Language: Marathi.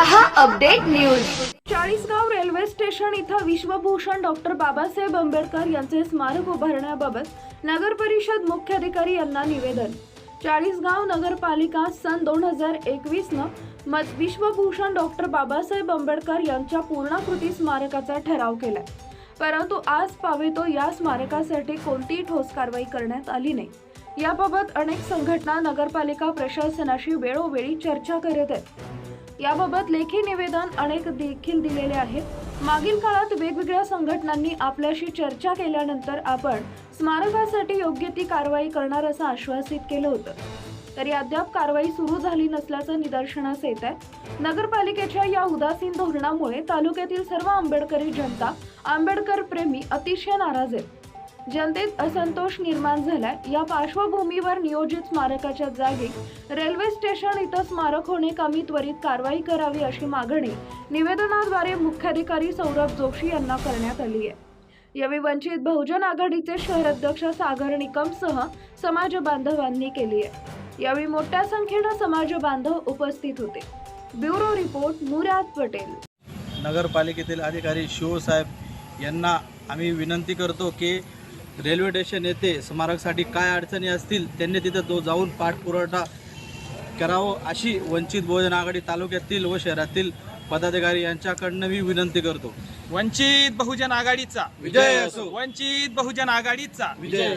रहा update news. Chalisgaon railway station इथं विश्वभूषण डॉक्टर बाबासाहेब आंबेडकर यांचे स्मारक उभारण्याबाबत नगर परिषद मुख्याधिकारी यांना निवेदन. चाळीसगाव नगरपालिका सन दोन हजार एकवीस मत विश्वभूषण डॉक्टर बाबासाहेब आंबेडकर यांच्या पूर्णाकृती स्मारकाचा ठराव केला परंतु आज पावे तो या स्मारकासाठी कोणतीही ठोस कारवाई करण्यात आली नाही. याबाबत अनेक संघटना नगरपालिका प्रशासनाशी वेळोवेळी चर्चा करत आहेत. याबाबत लेखी निवेदन अनेक देखील दिलेले आहेत. मागील काळात वेगवेगळ्या संघटनांनी आपल्याशी चर्चा केल्यानंतर आपण स्मारकासाठी योग्य ती कारवाई करणार असं आश्वासित केलं होतं. तरी अद्याप कारवाई सुरू झाली नसल्याचं निदर्शनास येत आहे. नगरपालिकेच्या या उदासीन धोरणामुळे तालुक्यातील सर्व आंबेडकरी जनता आंबेडकर प्रेमी अतिशय नाराज आहेत. जनतेत असंतोष निर्माण झालाय. या पार्श्वभूमीवर नियोजित स्मारकाच्या जागी रेल्वे स्टेशन इथं स्मारक होणे कामी त्वरित कारवाई करावी अशी मागणी निवेदनाद्वारे मुख्याधिकारी सौरभ जोशी यांना करण्यात आली आहे. यावेळी वंचित बहुजन आघाडीचे शहराध्यक्ष सागर निकमसह समाज बांधवांनी केली आहे. यावेळी मोठ्या संख्येनं समाज बांधव उपस्थित होते. Bureau report Murad Patel. नगरपालिकेतील अधिकारी शिवसाहेब यांना आम्ही विनंती करतो की रेल्वे स्टेशन येथे स्मारकसाठी काय अडचणी असतील त्यांनी तिथं तो जाऊन पाठपुरवठा करावं अशी वंचित बहुजन आघाडी तालुक्यातील व शहरातील पदाधिकारी यांच्याकडनं मी विनंती करतो. वंचित बहुजन आघाडीचा. विजय असो. वंचित बहुजन आघाडीचा. विजय